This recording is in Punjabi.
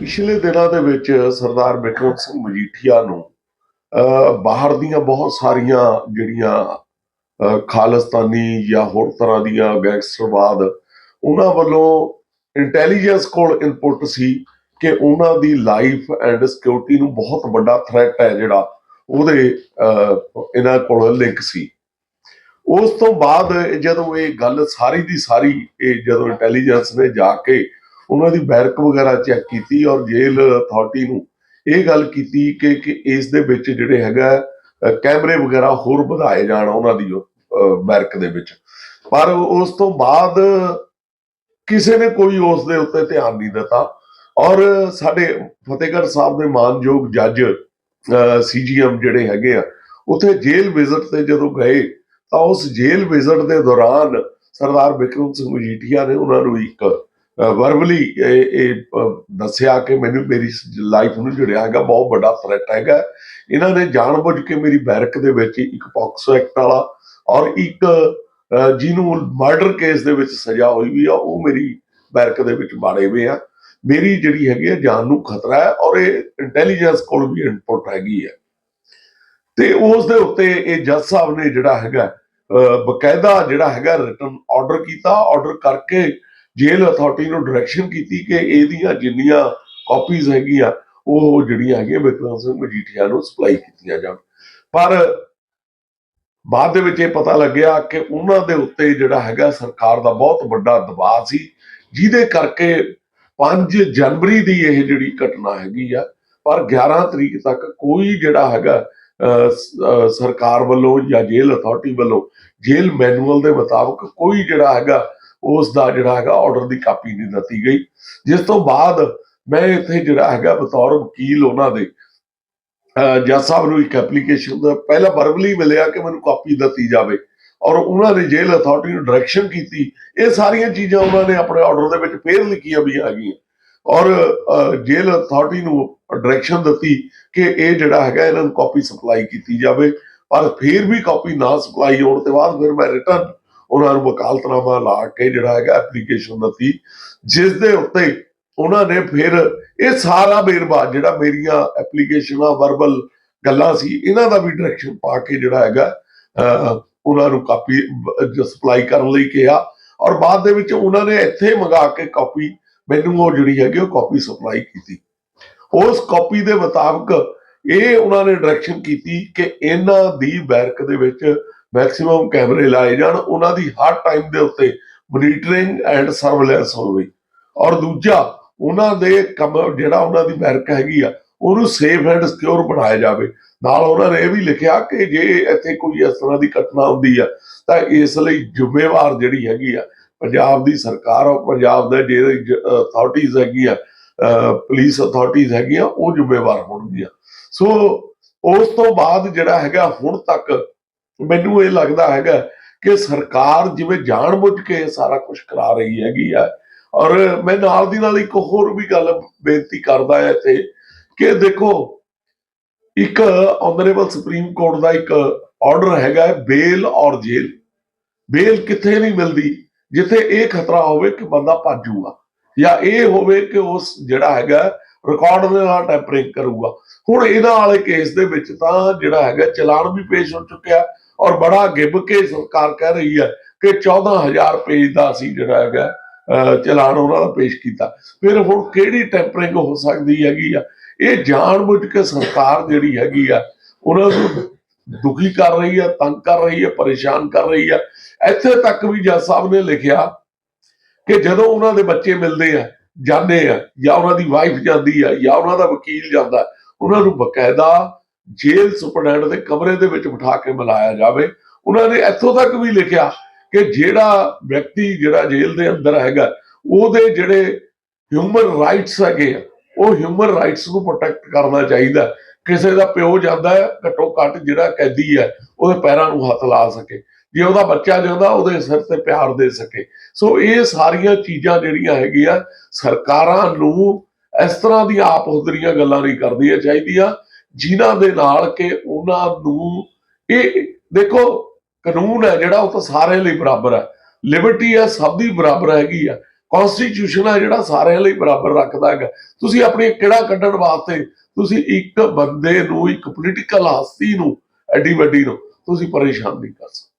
ਪਿਛਲੇ ਦਿਨਾਂ ਦੇ ਵਿੱਚ ਸਰਦਾਰ ਬਿਕਰਮ ਸਿੰਘ ਮਜੀਠੀਆ ਨੂੰ ਅਹ, ਬਾਹਰ ਦੀਆਂ ਬਹੁਤ ਸਾਰੀਆਂ ਜਿਹੜੀਆਂ ਅਹ, ਖਾਲਿਸਤਾਨੀ ਜਾਂ ਹੋਰ ਤਰ੍ਹਾਂ ਦੀਆਂ ਗੈਂਗਸਟਰਵਾਦ ਉਹਨਾਂ ਵੱਲੋਂ ਇੰਟੈਲੀਜੈਂਸ ਕੋਲ ਇਨਪੁਟ ਸੀ ਕਿ ਉਹਨਾਂ ਦੀ ਲਾਈਫ ਐਂਡ ਸਿਕਿਉਰਿਟੀ ਨੂੰ ਬਹੁਤ ਵੱਡਾ ਥ੍ਰੈਟ ਹੈ ਜਿਹੜਾ ਉਹਦੇ ਇਹਨਾਂ ਕੋਲ ਲਿੰਕ ਸੀ। ਉਸ ਤੋਂ ਬਾਅਦ ਜਦੋਂ ਇਹ ਗੱਲ ਸਾਰੀ ਦੀ ਸਾਰੀ ਇਹ ਜਦੋਂ ਇੰਟੈਲੀਜੈਂਸ ਨੇ ਜਾ ਕੇ ਉਹਨਾਂ ਦੀ ਬੈਰਕ ਵਗੈਰਾ ਚੈੱਕ ਕੀਤੀ ਔਰ ਜੇਲ੍ਹ ਅਥਾਰਟੀ ਨੂੰ ਇਹ ਗੱਲ ਕੀਤੀ ਕਿ ਕਿ ਇਸ ਦੇ ਵਿੱਚ ਜਿਹੜੇ ਹੈਗਾ ਕੈਮਰੇ ਵਗੈਰਾ ਹੋਰ ਵਧਾਏ ਜਾਣ ਉਹਨਾਂ ਦੀ ਬੈਰਕ ਦੇ ਵਿੱਚ। ਪਰ ਉਸ ਤੋਂ ਬਾਅਦ ਕਿਸੇ ਨੇ ਕੋਈ ਉਸ ਦੇ ਉੱਤੇ ਧਿਆਨ ਨਹੀਂ ਦਿੱਤਾ ਔਰ ਸਾਡੇ ਫਤਿਹਗੜ੍ਹ ਸਾਹਿਬ ਦੇ ਮਾਨਯੋਗ ਜੱਜ ਸੀਜੀਐਮ ਜਿਹੜੇ ਹੈਗੇ ਆ, ਉੱਥੇ ਜੇਲ੍ਹ ਵਿਜ਼ਿਟ ਤੇ ਜਦੋਂ ਗਏ ਤਾਂ ਉਸ ਜੇਲ੍ਹ ਵਿਜ਼ਿਟ ਦੇ ਦੌਰਾਨ ਸਰਦਾਰ ਬਿਕਰਮ ਸਿੰਘ ਮਜੀਠੀਆ ਨੇ ਉਹਨਾਂ ਨੂੰ ਇੱਕ ਵਰਬਲੀ ਇਹ ਦੱਸਿਆ ਕਿ ਮੈਨੂੰ ਮੇਰੀ ਲਾਈਫ ਨੂੰ ਜੁੜਿਆ ਹੈਗਾ, ਬਹੁਤ ਵੱਡਾ ਥ੍ਰੈਟ ਹੈਗਾ। ਇਹਨਾਂ ਨੇ ਜਾਣਬੁੱਝ ਕੇ ਮੇਰੀ ਬੈਰਕ ਦੇ ਵਿੱਚ ਇੱਕ ਪੌਕਸੋ ਐਕਟ ਵਾਲਾ ਔਰ ਇੱਕ ਜਿਹਨੂੰ ਮਰਡਰ ਕੇਸ ਦੇ ਵਿੱਚ ਸਜ਼ਾ ਹੋਈ ਵੀ ਆ, ਉਹ ਮੇਰੀ ਬੈਰਕ ਦੇ ਵਿੱਚ ਬਾੜੇ ਹੋਏ ਆ। ਮੇਰੀ ਜਿਹੜੀ ਹੈਗੀ ਆ, ਜਾਨ ਨੂੰ ਖਤਰਾ ਹੈ ਔਰ ਇਹ ਇੰਟੈਲੀਜੈਂਸ ਕੋਲ ਵੀ ਇਨਪੁਟ ਹੈਗੀ ਹੈ ਤੇ ਉਸ ਦੇ ਉੱਤੇ ਇਹ ਜੱਜ ਸਾਹਿਬ ਨੇ ਜਿਹੜਾ ਹੈਗਾ ਬਕਾਇਦਾ ਜਿਹੜਾ ਹੈਗਾ ਰਿਟਨ ਆਰਡਰ ਕੀਤਾ। ਆਰਡਰ ਕਰਕੇ ਜੇਲ੍ਹ ਅਥਾਰਟੀ ਨੂੰ ਡਾਇਰੈਕਸ਼ਨ ਕੀਤੀ ਕਿ ਇਹਦੀਆਂ ਜਿੰਨੀਆਂ ਕਾਪੀਜ਼ ਹੈਗੀਆਂ ਉਹ ਜਿਹੜੀਆਂ ਹੈਗੀਆਂ ਵਿਕਰਮ ਸਿੰਘ ਮਜੀਠੀਆ ਨੂੰ ਸਪਲਾਈ ਕੀਤੀਆਂ ਜਾਣ। ਪਰ ਬਾਅਦ ਦੇ ਵਿੱਚ ਇਹ ਪਤਾ ਲੱਗਿਆ ਕਿ ਉਹਨਾਂ ਦੇ ਉੱਤੇ ਜਿਹੜਾ ਹੈਗਾ ਸਰਕਾਰ ਦਾ ਬਹੁਤ ਵੱਡਾ ਦਬਾਅ ਸੀ ਜਿਹਦੇ ਕਰਕੇ 5 ਜਨਵਰੀ ਦੀ ਇਹ ਜਿਹੜੀ ਘਟਨਾ ਹੈਗੀ ਆ ਪਰ 11 ਤਰੀਕ ਤੱਕ ਕੋਈ ਜਿਹੜਾ ਹੈਗਾ ਅਹ, ਸਰਕਾਰ ਵੱਲੋਂ ਜਾਂ ਜੇਲ੍ਹ ਅਥਾਰਟੀ ਵੱਲੋਂ ਜੇਲ੍ਹ ਮੈਨੂਅਲ ਦੇ ਮੁਤਾਬਕ ਕੋਈ ਜਿਹੜਾ ਹੈਗਾ ਉਸ ਦਾ ਜਿਹੜਾ ਹੈਗਾ ਆਰਡਰ ਦੀ ਕਾਪੀ ਨਹੀਂ ਦਿੱਤੀ ਗਈ। ਜਿਸ ਤੋਂ ਬਾਅਦ ਮੈਂ ਇੱਥੇ ਜਿਹੜਾ ਹੈਗਾ ਬਤੌਰ ਵਕੀਲ ਉਹਨਾਂ ਦੇ ਅਹ, ਜੱਜ ਸਾਹਿਬ ਨੂੰ ਇੱਕ ਐਪਲੀਕੇਸ਼ਨ ਦਾ ਪਹਿਲਾ ਵਰਬਲੀ ਮਿਲਿਆ ਕਿ ਮੈਨੂੰ ਕਾਪੀ ਦਿੱਤੀ ਜਾਵੇ ਔਰ ਉਹਨਾਂ ਨੇ ਜੇਲ੍ਹ ਅਥਾਰਟੀ ਨੂੰ ਡਾਇਰੈਕਸ਼ਨ ਕੀਤੀ। ਇਹ ਸਾਰੀਆਂ ਚੀਜ਼ਾਂ ਉਹਨਾਂ ਨੇ ਆਪਣੇ ਆਰਡਰ ਦੇ ਵਿੱਚ ਫੇਰ ਲਿਖੀਆਂ ਵੀ ਹੈਗੀਆਂ। ਔਰ ਜੇਲ੍ਹ ਅਥਾਰਟੀ ਨੂੰ ਡਾਇਰੈਕਸ਼ਨ ਦਿੱਤੀ ਕਿ ਇਹ ਜਿਹੜਾ ਹੈਗਾ ਇਹਨਾਂ ਨੂੰ ਕਾਪੀ ਸਪਲਾਈ ਕੀਤੀ ਜਾਵੇ। ਪਰ ਫਿਰ ਵੀ ਕਾਪੀ ਨਾ ਸਪਲਾਈ ਹੋਣ ਤੋਂ ਬਾਅਦ ਫਿਰ ਮੈਂ ਰਿਟਰਨ ਉਹਨਾਂ ਨੂੰ ਵਕਾਲਤਨਾਮਾ ਲਾ ਕੇ ਜਿਹੜਾ ਹੈਗਾ ਐਪਲੀਕੇਸ਼ਨ ਦਿੱਤੀ ਜਿਸ ਦੇ ਉੱਤੇ ਉਹਨਾਂ ਨੇ ਫਿਰ ਇਹ ਸਾਰਾ ਬੇਰਬਾ ਜਿਹੜਾ ਮੇਰੀਆਂ ਐਪਲੀਕੇਸ਼ਨਾਂ ਵਰਬਲ ਗੱਲਾਂ ਸੀ, ਇਹਨਾਂ ਦਾ ਵੀ ਡਾਇਰੈਕਸ਼ਨ ਪਾ ਕੇ ਜਿਹੜਾ ਹੈਗਾ ਉਹਨਾਂ ਨੂੰ ਕਾਪੀ ਸਪਲਾਈ ਕਰਨ ਲਈ ਕਿਹਾ। ਔਰ ਬਾਅਦ ਦੇ ਵਿੱਚ ਉਹਨਾਂ ਨੇ ਇੱਥੇ ਮੰਗਾ ਕੇ ਕਾਪੀ, ਮੈਨੂੰ ਉਹ ਜਿਹੜੀ ਹੈਗੀ ਉਹ ਕਾਪੀ ਸਪਲਾਈ ਕੀਤੀ। ਉਸ ਕਾਪੀ ਦੇ ਮੁਤਾਬਕ ਇਹ ਉਹਨਾਂ ਨੇ ਡਾਇਰੈਕਸ਼ਨ ਕੀਤੀ ਕਿ ਇਹਨਾਂ ਦੀ ਬੈਰਕ ਦੇ ਵਿੱਚ ਮੈਕਸਿਮਮ ਕੈਮਰੇ ਲਾਏ ਜਾਣ, ਉਹਨਾਂ ਦੀ ਹਰ ਟਾਈਮ ਦੇ ਉੱਤੇ ਮੋਨੀਟਰਿੰਗ ਐਂਡ ਸਰਵੇਲੈਂਸ ਹੋਵੇ। ਔਰ ਦੂਜਾ, ਉਹਨਾਂ ਦੇ ਕੰਮ, ਜਿਹੜਾ ਉਹਨਾਂ ਦੀ ਬੈਰਕ ਹੈਗੀ ਆ, ਉਹਨੂੰ ਸੇਫ ਐਂਡ ਸਿਕਿਉਰ ਬਣਾਇਆ ਜਾਵੇ। ਨਾਲ ਉਹਨਾਂ ਨੇ ਇਹ ਵੀ ਲਿਖਿਆ ਕਿ ਜੇ ਇੱਥੇ ਕੋਈ ਇਸ ਤਰ੍ਹਾਂ ਦੀ ਘਟਨਾ ਹੁੰਦੀ ਆ, ਤਾਂ ਇਸ ਲਈ ਜ਼ਿੰਮੇਵਾਰ ਜਿਹੜੀ ਹੈਗੀ ਆ, ਪੰਜਾਬ ਦੀ ਸਰਕਾਰ ਔਰ ਪੰਜਾਬ ਦੇ ਜਿਹੜੇ ਅਥਾਰਟੀਜ਼ ਹੈਗੀਆਂ ਪੁਲਿਸ ਅਥਾਰਟੀਜ਼ ਹੈਗੀਆਂ ਉਹ ਜ਼ਿੰਮੇਵਾਰ ਹੋਣਗੀਆਂ। ਸੋ ਉਸ ਤੋਂ ਬਾਅਦ ਜਿਹੜਾ ਹੈਗਾ, ਹੁਣ ਤੱਕ ਮੈਨੂੰ ਇਹ ਲੱਗਦਾ ਹੈਗਾ ਕਿ ਸਰਕਾਰ ਜਿਵੇਂ ਜਾਣਬੁੱਝ ਕੇ ਸਾਰਾ ਕੁਝ ਕਰਾ ਰਹੀ ਹੈਗੀ ਆ। ਔਰ ਮੈਂ ਨਾਲ ਦੀ ਨਾਲ ਇੱਕ ਹੋਰ ਵੀ ਗੱਲ ਬੇਨਤੀ ਕਰਦਾ ਹੈ ਇੱਥੇ ਕਿ ਦੇਖੋ, ਇੱਕ ਆਨਰੇਬਲ ਸੁਪਰੀਮ ਕੋਰਟ ਦਾ ਇੱਕ ਆਰਡਰ ਹੈਗਾ ਬੇਲ ਔਰ ਜੇਲ ਬੇਲ ਕਿੱਥੇ ਨਹੀਂ ਮਿਲਦੀ? ਜਿੱਥੇ ਇਹ ਖਤਰਾ ਹੋਵੇ ਕਿ ਬੰਦਾ ਭੱਜੂਗਾ ਜਾਂ ਇਹ ਹੋਵੇ ਕਿ ਉਸ ਜਿਹੜਾ ਹੈਗਾ ਰਿਕਾਰਡ ਦੇ ਨਾਲ ਟੈਂਪਰਿੰਗ ਕਰੂਗਾ। ਹੁਣ ਇਹਨਾਂ ਵਾਲੇ ਕੇਸ ਦੇ ਵਿੱਚ ਤਾਂ ਜਿਹੜਾ ਹੈਗਾ ਚਲਾਨ ਵੀ ਪੇਸ਼ ਹੋ ਚੁੱਕਿਆ। ਔਰ ਬੜਾ ਗਿੱਬ ਕੇ ਸਰਕਾਰ ਕਹਿ ਰਹੀ ਹੈ ਕਿ 14000 ਪੇਜ ਦਾ ਸੀ ਜਿਹੜਾ ਹੈਗਾ ਚਲਾਨ ਉਹਨਾਂ ਦਾ ਪੇਸ਼ ਕੀਤਾ। ਫਿਰ ਹੁਣ ਕਿਹੜੀ ਟੈਂਪਰਿੰਗ ਹੋ ਸਕਦੀ ਹੈਗੀ ਆ? ਇਹ ਜਾਣਬੁੱਝ ਕੇ ਸਰਕਾਰ ਜਿਹੜੀ ਹੈਗੀ ਆ, ਉਹਨਾਂ ਨੂੰ ਦੁਖੀ ਕਰ ਰਹੀ ਹੈ ਤੰਗ ਕਰ ਰਹੀ ਹੈ ਪਰੇਸ਼ਾਨ ਕਰ ਰਹੀ ਹੈ ਇੱਥੇ ਤੱਕ ਵੀ ਜੱਜ ਸਾਹਿਬ ਨੇ ਲਿਖਿਆ ਕਿ ਜਦੋਂ ਉਹਨਾਂ ਦੇ ਬੱਚੇ ਮਿਲਦੇ ਆ, ਜਾਂਦੇ ਆ, ਜਾਂ ਉਹਨਾਂ ਦੀ ਵਾਈਫ ਜਾਂਦੀ ਆ, ਜਾਂ ਉਹਨਾਂ ਦਾ ਵਕੀਲ ਜਾਂਦਾ, ਉਹਨਾਂ ਨੂੰ ਬਕਾਇਦਾ ਜੇਲ੍ਹ ਸੁਪਰਡੈਂਟ ਦੇ ਕਮਰੇ ਦੇ ਵਿੱਚ ਬਿਠਾ ਕੇ ਮਿਲਾਇਆ ਜਾਵੇ। ਉਹਨਾਂ ਨੇ ਇੱਥੋਂ ਤੱਕ ਵੀ ਲਿਖਿਆ ਕਿ ਜਿਹੜਾ ਵਿਅਕਤੀ ਜਿਹੜਾ ਜੇਲ੍ਹ ਦੇ ਅੰਦਰ ਹੈਗਾ, ਉਹਦੇ ਜਿਹੜੇ ਹਿਊਮਨ ਰਾਈਟਸ ਹੈਗੇ ਆ, ਉਹ ਹਿਊਮਨ ਰਾਈਟਸ ਨੂੰ ਪ੍ਰੋਟੈਕਟ ਕਰਨਾ ਚਾਹੀਦਾ। ਕਿਸੇ ਦਾ ਪਿਓ ਜਾਂਦਾ ਹੈ, ਘੱਟੋ ਘੱਟ ਜਿਹੜਾ ਕੈਦੀ ਹੈ, ਉਹਦੇ ਪੈਰਾਂ ਨੂੰ ਹੱਥ ਲਾ ਸਕੇ। ਜੇ ਉਹਦਾ ਬੱਚਾ ਜਾਂਦਾ, ਉਹਦੇ ਸਿਰ ਤੇ ਪਿਆਰ ਦੇ ਸਕੇ। ਸੋ ਇਹ ਸਾਰੀਆਂ ਚੀਜ਼ਾਂ ਜਿਹੜੀਆਂ ਹੈਗੀਆਂ, ਸਰਕਾਰਾਂ ਨੂੰ ਇਸ ਤਰ੍ਹਾਂ ਦੀਆਂ ਆਪ ਹੁਦਰੀਆਂ ਗੱਲਾਂ ਨਹੀਂ ਕਰਦੀਆਂ ਚਾਹੀਦੀਆਂ। ਜਿਨ੍ਹਾਂ ਦੇ ਨਾਲ ਕਿ ਉਹਨਾਂ ਨੂੰ ਇਹ ਦੇਖੋ ਕਾਨੂੰਨ ਹੈ, ਜਿਹੜਾ ਉਹ ਤਾਂ ਸਾਰਿਆਂ ਲਈ ਬਰਾਬਰ ਹੈ। ਲਿਬਰਟੀ ਹੈ, ਸਭ ਦੀ ਬਰਾਬਰ ਹੈਗੀ ਆ। ਕਨਸਟੀਟਿਊਸ਼ਨ ਹੈ, ਜਿਹੜਾ ਸਾਰਿਆਂ ਲਈ ਬਰਾਬਰ ਰੱਖਦਾ ਹੈਗਾ। ਤੁਸੀਂ ਆਪਣੀ ਕਿਹੜਾ ਕੱਢਣ ਵਾਸਤੇ ਤੁਸੀਂ ਇੱਕ ਬੰਦੇ ਨੂੰ, ਇੱਕ ਪੋਲੀਟੀਕਲ ਹਸਤੀ ਨੂੰ ਐਡੀ ਵੱਡੀ ਨੂੰ ਤੁਸੀਂ ਪਰੇਸ਼ਾਨ ਨਹੀਂ ਕਰ ਸਕਦੇ